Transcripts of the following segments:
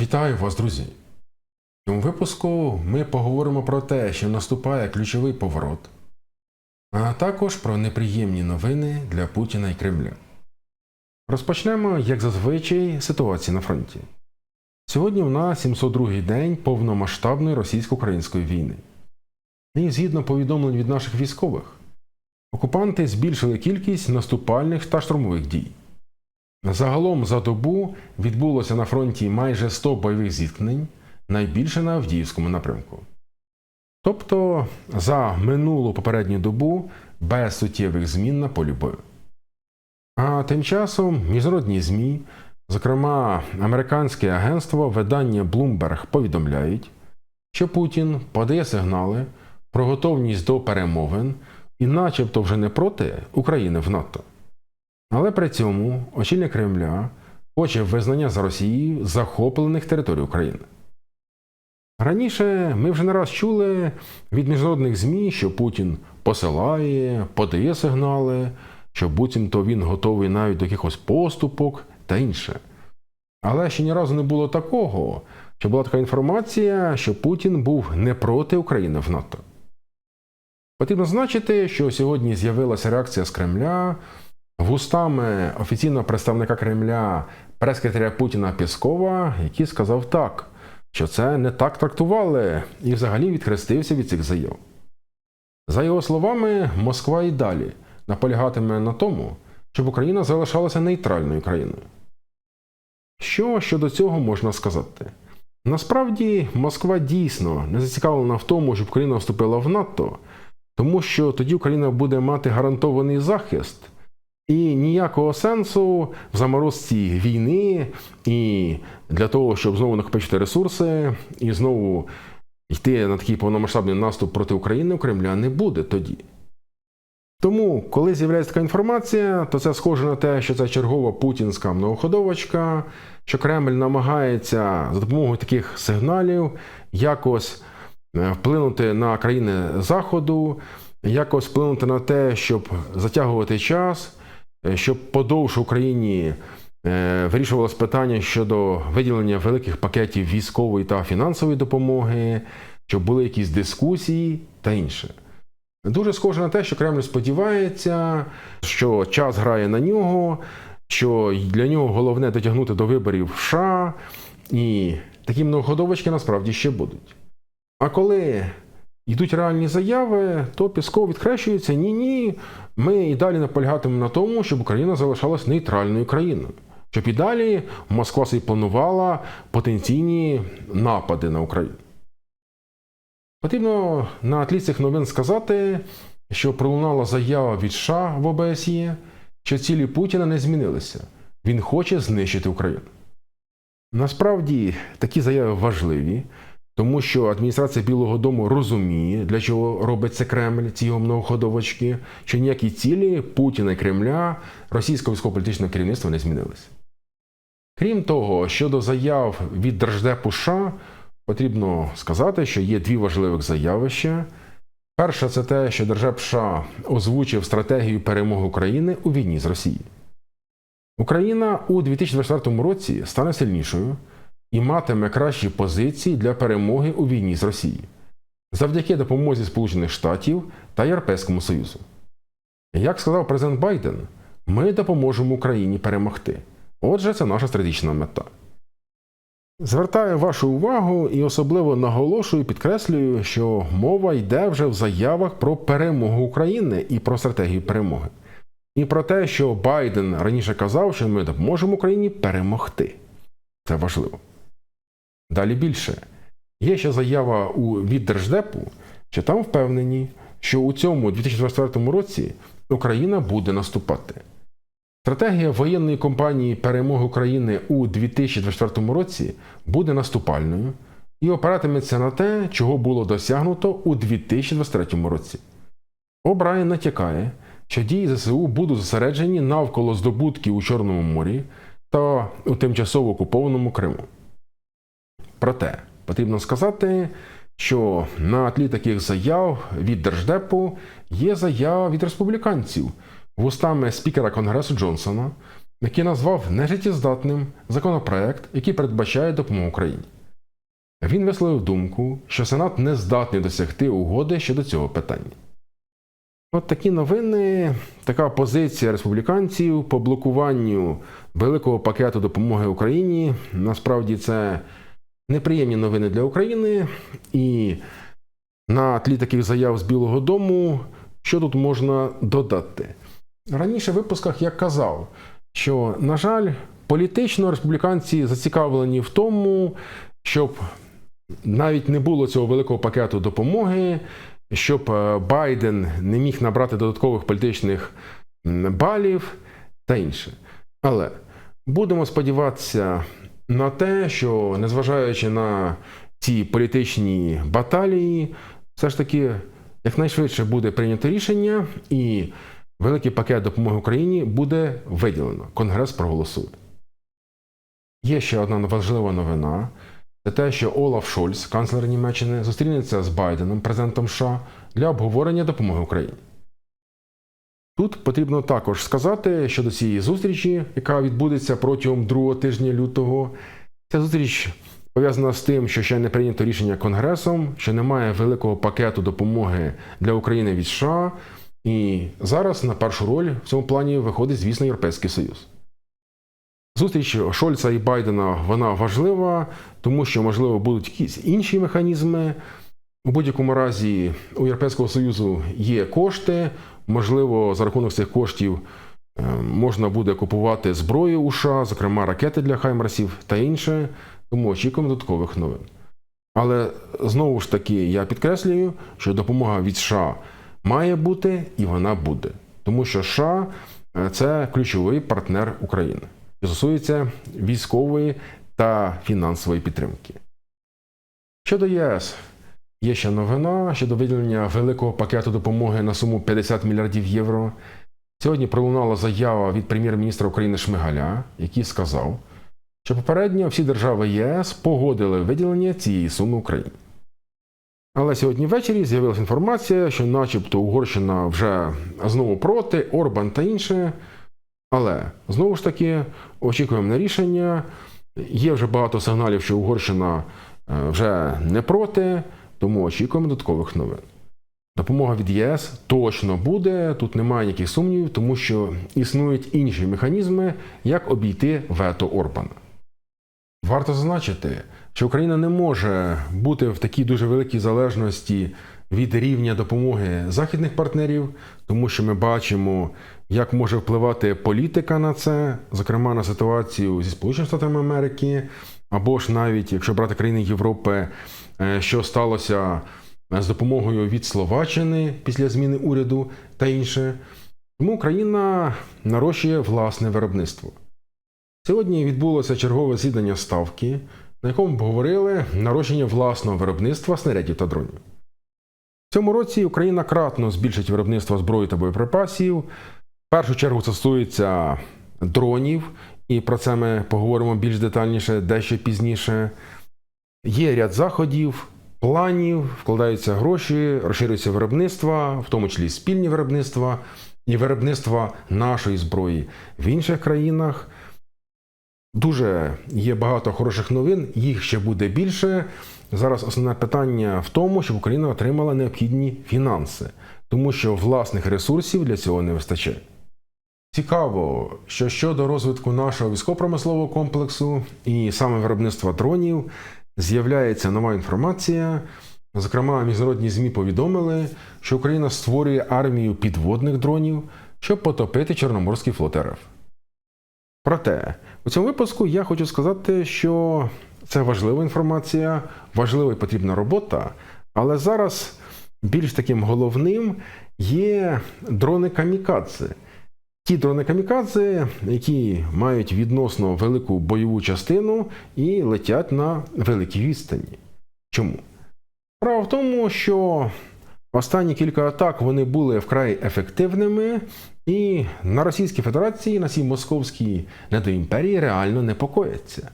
Вітаю вас, друзі! В цьому випуску ми поговоримо про те, що наступає ключовий поворот, а також про неприємні новини для Путіна і Кремля. Розпочнемо, як зазвичай, ситуації на фронті. Сьогодні в нас 702-й день повномасштабної російсько-української війни. І згідно повідомлень від наших військових, окупанти збільшили кількість наступальних та штурмових дій. Загалом за добу відбулося на фронті майже 100 бойових зіткнень, найбільше на Авдіївському напрямку. Тобто за минулу попередню добу без суттєвих змін на полі бою. А тим часом міжнародні ЗМІ, зокрема американське агентство видання Bloomberg, повідомляють, що Путін подає сигнали про готовність до перемовин і, начебто, вже не проти України в НАТО. Але при цьому очільник Кремля хоче визнання за Росією захоплених територій України. Раніше ми вже не раз чули від міжнародних ЗМІ, що Путін посилає, подає сигнали, що буцімто він готовий навіть до якихось поступок та інше. Але ще ні разу не було такого, що була така інформація, що Путін був не проти України в НАТО. Потрібно значити, що сьогодні з'явилася реакція з Кремля. Вустами офіційного представника Кремля прес-секретаря Путіна Піскова, який сказав так, що це не так трактували, і взагалі відхрестився від цих заяв. За його словами, Москва і далі наполягатиме на тому, щоб Україна залишалася нейтральною країною. Що щодо цього можна сказати? Насправді, Москва дійсно не зацікавлена в тому, щоб Україна вступила в НАТО, тому що тоді Україна буде мати гарантований захист. І ніякого сенсу в заморозці війни і для того, щоб знову накопичити ресурси і знову йти на такий повномасштабний наступ проти України у Кремля не буде тоді. Тому, коли з'являється така інформація, то це схоже на те, що це чергова путінська многоходовочка, що Кремль намагається за допомогою таких сигналів якось е, вплинути на країни Заходу, якось вплинути на те, щоб затягувати час. Е, щоб подовше Україні е, вирішувалось питання щодо виділення великих пакетів військової та фінансової допомоги, щоб були якісь дискусії та інше. Дуже схоже на те, що Кремль сподівається, що час грає на нього, що для нього головне дотягнути до виборів в США, і такі многоходовочки насправді ще будуть. А коли йдуть реальні заяви, то Пісков відхрещується ні, ні. Ми і далі наполягатимемо на тому, щоб Україна залишалась нейтральною країною. Щоб і далі Москва собі планувала потенційні напади на Україну. Потрібно на тлі цих новин сказати, що пролунала заява від США в ОБСЄ, що цілі Путіна не змінилися. Він хоче знищити Україну. Насправді такі заяви важливі, тому що адміністрація Білого Дому розуміє, для чого робить це Кремль, ці його многоходовочки, що ніякі цілі Путіна і Кремля, російського військово-політичного керівництва не змінилися. Крім того, щодо заяв від Держдепу США, потрібно сказати, що є дві важливих заявища. Перше, це те, що Держдеп США озвучив стратегію перемоги України у війні з Росією. Україна у 2024 році стане сильнішою і матиме кращі позиції для перемоги у війні з Росією завдяки допомозі Сполучених Штатів та Європейському Союзу. Як сказав президент Байден, ми допоможемо Україні перемогти. Отже, це наша стратегічна мета. Звертаю вашу увагу і особливо наголошую, підкреслюю, що мова йде вже в заявах про перемогу України і про стратегію перемоги. І про те, що Байден раніше казав, що ми допоможемо Україні перемогти. Це важливо. Далі більше. Є ще заява у від Держдепу, що там впевнені, що у цьому 2024 році Україна буде наступати. Стратегія воєнної кампанії перемоги України у 2024 році буде наступальною і опиратиметься на те, чого було досягнуто у 2023 році. Обрай натякає, що дії ЗСУ будуть зосереджені навколо здобутків у Чорному морі та у тимчасово окупованому Криму. Проте потрібно сказати, що на тлі таких заяв від Держдепу є заява від республіканців вустами спікера Конгресу Джонсона, який назвав нежиттєздатним законопроект, який передбачає допомогу Україні. Він висловив думку, що Сенат не здатний досягти угоди щодо цього питання. От такі новини, така позиція республіканців по блокуванню великого пакету допомоги Україні. Насправді це неприємні новини для України. І на тлі таких заяв з Білого Дому, що тут можна додати? Раніше в випусках я казав, що, на жаль, політично республіканці зацікавлені в тому, щоб навіть не було цього великого пакету допомоги, щоб е, Байден не міг набрати додаткових політичних балів та інше. Але будемо сподіватися на те, що незважаючи на ці політичні баталії, все ж таки якнайшвидше буде прийнято рішення, і великий пакет допомоги Україні буде виділено. Конгрес проголосує. Є ще одна важлива новина. Це те, що Олаф Шольц, канцлер Німеччини, зустрінеться з Байденом, президентом США, для обговорення допомоги Україні. Тут потрібно також сказати щодо цієї зустрічі, яка відбудеться протягом другого тижня лютого. Ця зустріч пов'язана з тим, що ще не прийнято рішення Конгресом, що немає великого пакету допомоги для України від США. І зараз на першу роль в цьому плані виходить, звісно, Європейський Союз. Зустріч Шольца і Байдена вона важлива, тому що, можливо, будуть якісь інші механізми. У будь-якому разі у Європейського Союзу є кошти, можливо, за рахунок цих коштів е, можна буде купувати зброю у США, зокрема ракети для Хаймарсів та інше, тому очікуємо додаткових новин. Але знову ж таки я підкреслюю, що допомога від США має бути і вона буде, тому що США е, це ключовий партнер України. Що стосується військової та фінансової підтримки. Щодо ЄС, є ще новина щодо виділення великого пакету допомоги на суму 50 мільярдів євро. Сьогодні пролунала заява від прем'єр-міністра України Шмигаля, який сказав, що попередньо всі держави ЄС погодили виділення цієї суми Україні. Але сьогодні ввечері з'явилася інформація, що, начебто, Угорщина вже знову проти, Орбан та інше. Але знову ж таки очікуємо на рішення. Є вже багато сигналів, що Угорщина е, вже не проти, тому очікуємо додаткових новин. Допомога від ЄС точно буде, тут немає ніяких сумнівів, тому що існують інші механізми, як обійти вето Орбана. Варто зазначити, що Україна не може бути в такій дуже великій залежності від рівня допомоги західних партнерів, тому що ми бачимо, як може впливати політика на це, зокрема на ситуацію зі Сполученими Штатами Америки, або ж навіть якщо брати країни Європи, що сталося з допомогою від Словаччини після зміни уряду та інше. Тому Україна нарощує власне виробництво. Сьогодні відбулося чергове засідання ставки, на якому обговорили нарощення власного виробництва снарядів та дронів. В цьому році Україна кратно збільшить виробництво зброї та боєприпасів. В першу чергу це стосується дронів, і про це ми поговоримо більш детальніше дещо пізніше. Є ряд заходів, планів, вкладаються гроші, розширюється виробництво, в тому числі спільні виробництва і виробництва нашої зброї в інших країнах. Дуже є багато хороших новин, їх ще буде більше. Зараз основне питання в тому, щоб Україна отримала необхідні фінанси, тому що власних ресурсів для цього не вистачає. Цікаво, що щодо розвитку нашого військово-промислового комплексу і саме виробництва дронів з'являється нова інформація. Зокрема, міжнародні ЗМІ повідомили, що Україна створює армію підводних дронів, щоб потопити Чорноморський флот РФ. Проте, у цьому випуску я хочу сказати, що це важлива інформація, важлива і потрібна робота, але зараз більш таким головним є дрони камікадзе. Ті дрони камікадзе, які мають відносно велику бойову частину і летять на великій відстані. Чому? Справа в тому, що останні кілька атак вони були вкрай ефективними, і на Російській Федерації, на цій московській недоімперії реально непокояться.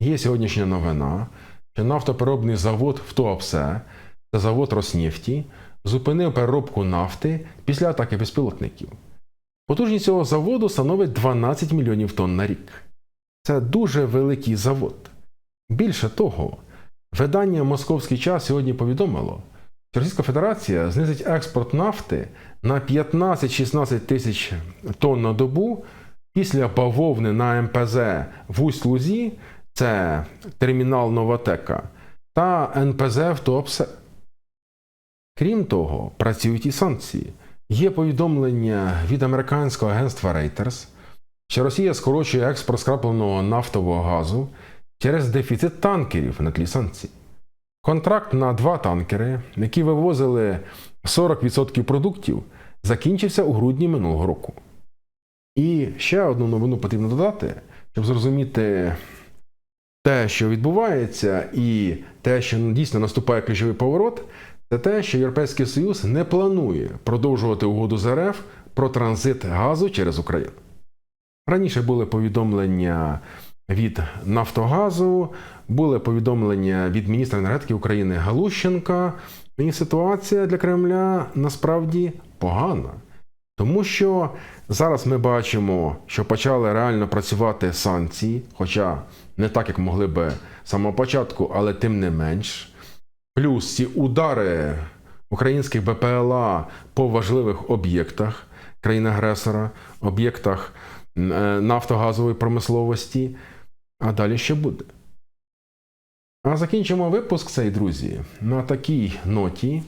Є сьогоднішня новина, що нафтопереробний завод в Туапсе, це завод Роснефті, зупинив переробку нафти після атаки безпілотників. Потужність цього заводу становить 12 мільйонів тонн на рік. Це дуже великий завод. Більше того, видання Московський час сьогодні повідомило, що Російська Федерація знизить експорт нафти на 15-16 тисяч тонн на добу після бавовни на МПЗ в Усть-Лузі, це термінал Новотека, та НПЗ в Туапсе. Крім того, працюють і санкції. Є повідомлення від американського агентства Reuters, що Росія скорочує експорт скрапленого нафтового газу через дефіцит танкерів на тлі санкцій. Контракт на два танкери, які вивозили 40% продуктів, закінчився у грудні минулого року. І ще одну новину потрібно додати, щоб зрозуміти те, що відбувається, і те, що дійсно наступає ключовий поворот, це те, що Європейський Союз не планує продовжувати угоду з РФ про транзит газу через Україну. Раніше були повідомлення від Нафтогазу, були повідомлення від міністра енергетики України Галущенка. І ситуація для Кремля насправді погана. Тому що зараз ми бачимо, що почали реально працювати санкції, хоча не так, як могли би з самого початку, але тим не менш. Плюс ці удари українських БПЛА по важливих об'єктах країни-агресора, об'єктах е, нафтогазової промисловості. А далі ще буде. А закінчимо випуск цей, друзі, на такій ноті,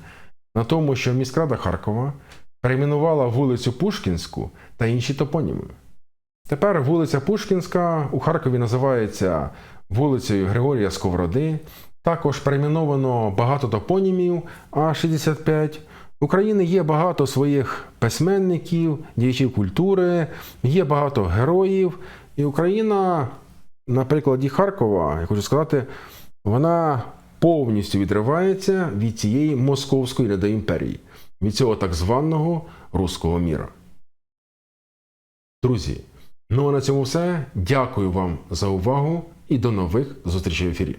на тому, що міськрада Харкова перейменувала вулицю Пушкінську та інші топоніми. Тепер вулиця Пушкінська у Харкові називається вулицею Григорія Сковороди. Також перейменовано багато топонімів А65. В Україні є багато своїх письменників, діячів культури, є багато героїв. І Україна, на прикладі Харкова, я хочу сказати, вона повністю відривається від цієї московської недоімперії, від цього так званого руського міра. Друзі, ну а на цьому все. Дякую вам за увагу і до нових зустрічей в ефірі.